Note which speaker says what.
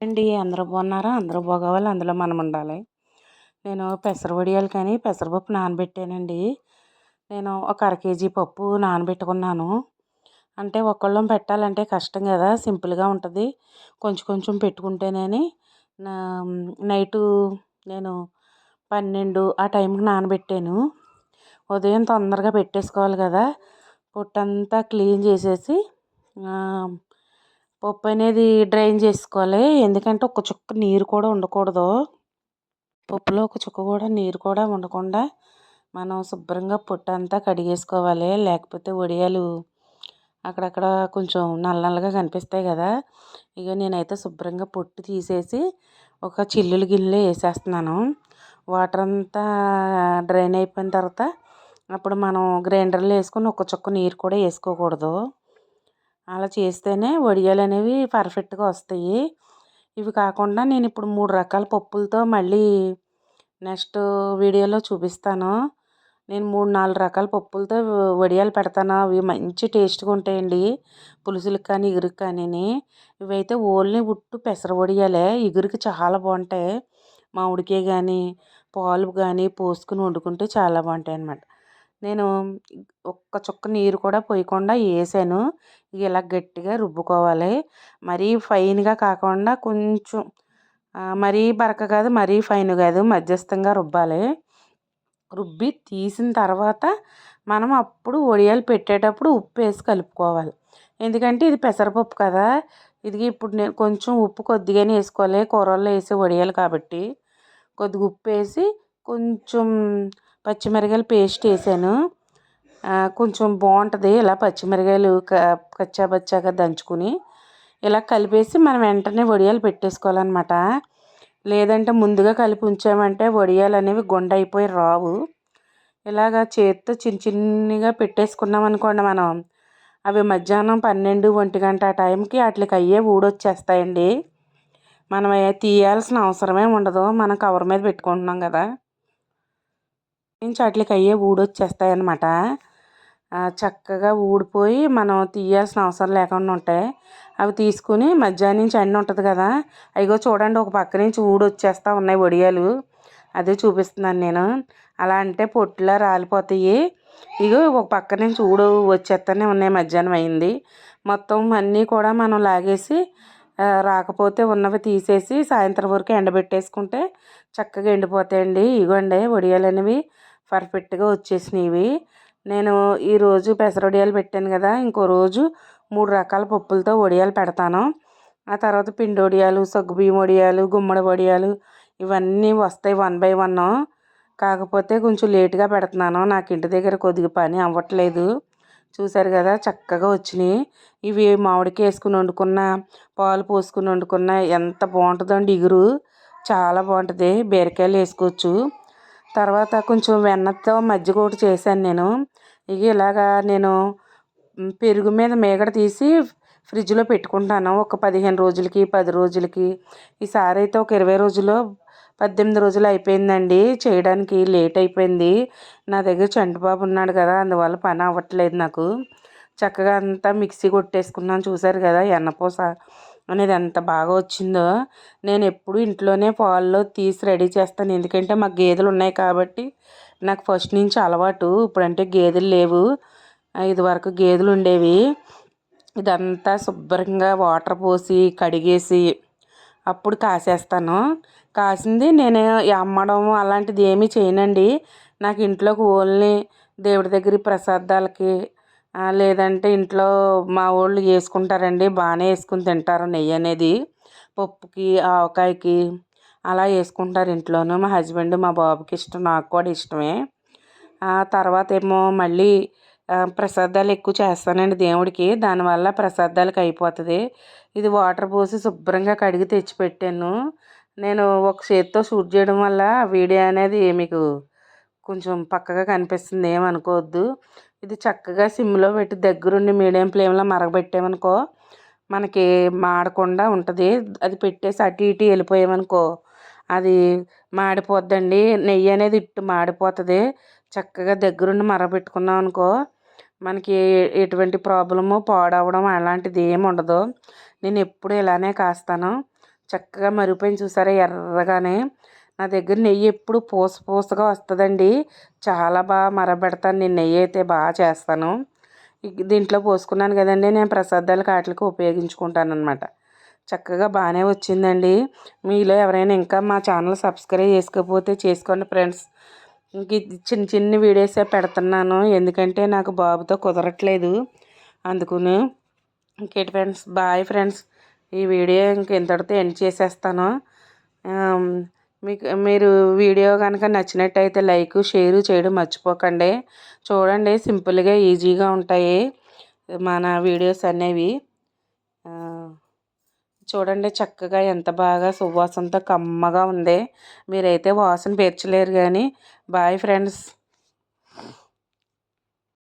Speaker 1: అండి అందరూ బాగున్నారా? అందరూ బాగోవాలి? అందులో మనం ఉండాలి. నేను పెసర వడియాలు కానీ పెసరపప్పు నానబెట్టానండి. నేను ఒక అర కేజీ పప్పు నానబెట్టుకున్నాను. అంటే ఒకళ్ళం పెట్టాలంటే కష్టం కదా సింపుల్గా ఉంటుంది. కొంచెం కొంచెం పెట్టుకుంటేనే నైటు నేను పన్నెండు ఆ టైంకి నానబెట్టాను. ఉదయం తొందరగా పెట్టేసుకోవాలి కదా. పొట్టంతా క్లీన్ చేసేసి పప్పు అనేది డ్రైన్ చేసుకోవాలి. ఎందుకంటే ఒక చుక్క నీరు కూడా ఉండకూడదు. పప్పులో ఒక చుక్క కూడా నీరు కూడా ఉండకుండా మనం శుభ్రంగా పొట్టు అంతా కడిగేసుకోవాలి. లేకపోతే వడియాలు అక్కడక్కడ కొంచెం నల్ల నల్లగా కనిపిస్తాయి కదా. ఇక నేనైతే శుభ్రంగా పొట్టు తీసేసి ఒక చిల్లులు గిన్నెలో వేసేస్తున్నాను. వాటర్ అంతా డ్రైన్ అయిపోయిన తర్వాత అప్పుడు మనం గ్రైండర్లో వేసుకొని ఒక చుక్క నీరు కూడా వేసుకోకూడదు. అలా చేస్తేనే వడియాలు అనేవి పర్ఫెక్ట్గా వస్తాయి. ఇవి కాకుండా నేను ఇప్పుడు మూడు రకాల పప్పులతో మళ్ళీ నెక్స్ట్ వీడియోలో చూపిస్తాను. నేను మూడు నాలుగు రకాల పప్పులతో వడియాలు పెడతాను. అవి మంచి టేస్ట్గా ఉంటాయండి. పులుసులకు కానీ ఇగురికి కానీ ఇవైతే ఓన్లీ ఉట్టు పెసర వడియాలే. ఇగురికి చాలా బాగుంటాయి. మామిడికాయ కానీ పాలు కానీ పోసుకుని వండుకుంటే చాలా బాగుంటాయి అన్నమాట నేను ఒక్క చుక్క నీరు కూడా పోయకుండా వేసాను ఇలా గట్టిగా రుబ్బుకోవాలి. మరీ ఫైన్గా కాకుండా కొంచెం మరీ బరక కాదు మరీ ఫైన్ కాదు మధ్యస్థంగా రుబ్బాలి. రుబ్బి తీసిన తర్వాత మనం అప్పుడు వడియాలు పెట్టేటప్పుడు ఉప్పు వేసి కలుపుకోవాలి. ఎందుకంటే ఇది పెసరపప్పు కదా. ఇది ఇప్పుడు నేను కొంచెం ఉప్పు కొద్దిగానే వేసుకోవాలి. కూరల్లో వేసే వడియాలు కాబట్టి. కొద్దిగా ఉప్పు వేసి కొంచెం పచ్చిమిరకాయల పేస్ట్ వేసాను. కొంచెం బాగుంటుంది. ఇలా పచ్చిమిరకాయలు కచ్చా బచ్చాగా దంచుకుని ఇలా కలిపేసి మనం వెంటనే వడియాలు పెట్టేసుకోవాలన్నమాట. లేదంటే ముందుగా కలిపి ఉంచామంటే వడియాలు అనేవి గుండ అయిపోయి రావు. ఇలాగా చేతితో చిన్న చిన్నగా పెట్టేసుకున్నాం అనుకోండి మనం. అవి మధ్యాహ్నం పన్నెండు ఒంటి గంట ఆ టైంకి వాటికి అయ్యే ఊడొచ్చేస్తాయండి. మనం తీయాల్సిన అవసరమే ఉండదు. మనం కవర్ మీద పెట్టుకుంటున్నాం కదా. నుంచి వాటికి అయ్యే ఊడొచ్చేస్తాయి అన్నమాట చక్కగా ఊడిపోయి మనం తీయాల్సిన అవసరం లేకుండా ఉంటాయి. అవి తీసుకుని మధ్యాహ్నం నుంచి ఎండ ఉంటుంది కదా అయ్యో చూడండి ఒక పక్క నుంచి ఊడొచ్చేస్తూ ఉన్నాయి వడియాలు. అదే చూపిస్తున్నాను నేను. అలా అంటే పొట్టులా రాలిపోతాయి. ఇగో ఒక పక్క నుంచి ఊడు వచ్చేస్తూనే ఉన్నాయి మధ్యాహ్నం అయింది. మొత్తం అన్నీ కూడా మనం లాగేసి రాకపోతే ఉన్నవి తీసేసి సాయంత్రం వరకు ఎండబెట్టేసుకుంటే చక్కగా ఎండిపోతాయండి. ఇగోండి వడియాలు అనేవి పర్ఫెక్ట్గా వచ్చేసినవి. నేను ఈరోజు పెసర వడియాలు పెట్టాను కదా ఇంకో రోజు మూడు రకాల పప్పులతో వడియాలు పెడతాను. ఆ తర్వాత పిండి వడియాలు సగ్గుబియ్యం వడియాలు గుమ్మడి వడియాలు ఇవన్నీ వస్తాయి వన్ బై వన్. కాకపోతే కొంచెం లేట్గా పెడుతున్నాను. నాకు ఇంటి దగ్గర కొద్దిగా పని అవ్వట్లేదు. చూసారు కదా చక్కగా వచ్చినాయి. ఇవి మామిడికాయ వేసుకుని వండుకున్న పాలు పోసుకుని వండుకున్న ఎంత బాగుంటుందండి ఇగురు. చాలా బాగుంటుంది. బీరకాయలు వేసుకోవచ్చు. తర్వాత కొంచెం వెన్నతో మజ్జిగ ఒకటి చేశాను నేను. ఇక ఇలాగా నేను పెరుగు మీద మేగడ తీసి ఫ్రిడ్జ్లో పెట్టుకుంటాను. ఒక పదిహేను రోజులకి పది రోజులకి. ఈసారి అయితే ఒక ఇరవై రోజుల్లో పద్దెనిమిది రోజులు అయిపోయిందండి. చేయడానికి లేట్ అయిపోయింది. నా దగ్గర చంటిబాబు ఉన్నాడు కదా అందువల్ల పని అవ్వట్లేదు నాకు. చక్కగా అంతా మిక్సీ కొట్టేసుకున్నాను. చూసారు కదా ఎన్నపూస అనేది ఎంత బాగా వచ్చిందో నేను ఎప్పుడు ఇంట్లోనే పాల్లో తీసి రెడీ చేస్తాను. ఎందుకంటే మాకు గేదెలు ఉన్నాయి కాబట్టి నాకు ఫస్ట్ నుంచి అలవాటు. ఇప్పుడంటే గేదెలు లేవు. ఇది వరకు గేదెలు ఉండేవి. ఇదంతా శుభ్రంగా వాటర్ పోసి కడిగేసి అప్పుడు కాసేస్తాను. కాసింది నేను అమ్మడం అలాంటిది ఏమీ చేయనండి. నాకు ఇంట్లోకి ఓన్లీ దేవుడి దగ్గర ప్రసాదాలకి లేదంటే ఇంట్లో మా వాళ్ళు వేసుకుంటారండి బాగానే వేసుకుని తింటారు నెయ్యి అనేది. పప్పుకి ఆవకాయకి అలా వేసుకుంటారు ఇంట్లోనూ. మా హస్బెండ్ మా బాబుకి ఇష్టం నాకు కూడా ఇష్టమే. తర్వాత ఏమో మళ్ళీ ప్రసాదాలు ఎక్కువ చేస్తానండి దేవుడికి. దానివల్ల ప్రసాదాలకు అయిపోతుంది. ఇది వాటర్ పోసి శుభ్రంగా కడిగి తెచ్చిపెట్టాను నేను ఒక చేతితో షూట్ చేయడం వల్ల వీడియో అనేది మీకు కొంచెం పక్కగా కనిపిస్తుంది. ఏమనుకోవద్దు. ఇది చక్కగా సిమ్లో పెట్టి దగ్గరుండి మీడియం ఫ్లేమ్లో మరగబెట్టామనుకో మనకి మాడకుండా ఉంటుంది. అది పెట్టేసి అటు ఇటు వెళ్ళిపోయామనుకో అది మాడిపోద్దండి. నెయ్యి అనేది ఇట్టు మాడిపోతుంది. చక్కగా దగ్గరుండి మరగబెట్టుకున్నాం అనుకో మనకి ఎటువంటి ప్రాబ్లము పాడవడం అలాంటిది ఏమి ఉండదు. నేను ఎప్పుడు ఇలానే కాస్తాను. చక్కగా మరిగిపోయిన చూసారా ఎర్రగానే. నా దగ్గర నెయ్యి ఎప్పుడు పూస పూసగా వస్తుందండి. చాలా బాగా మరబెడతాను. నేను నెయ్యి అయితే బాగా చేస్తాను. దీంట్లో పోసుకున్నాను కదండి. నేను ప్రసాదాలకు వాటికి ఉపయోగించుకుంటాను అనమాట చక్కగా బాగానే వచ్చిందండి. మీలో ఎవరైనా ఇంకా మా ఛానల్ సబ్స్క్రైబ్ చేసుకోకపోతే చేసుకోండి ఫ్రెండ్స్. ఇంక చిన్న చిన్న వీడియోసే పెడుతున్నాను. ఎందుకంటే నాకు బాబుతో కుదరట్లేదు. అందుకుని ఇంకేంటి ఫ్రెండ్స్ బాయ్ ఫ్రెండ్స్ ఈ వీడియో ఇంక ఇంతటితో ఎండ్ చేసేస్తాను. మీకు మీరు వీడియో కనుక నచ్చినట్టయితే లైక్ షేర్ చేయడం మర్చిపోకండి. చూడండి సింపుల్గా ఈజీగా ఉంటాయి మన వీడియోస్ అనేవి. చూడండి చక్కగా ఎంత బాగా సువాసనతో కమ్మగా ఉంది. మీరైతే వాసన పేర్చలేరు కానీ బాయ్ ఫ్రెండ్స్.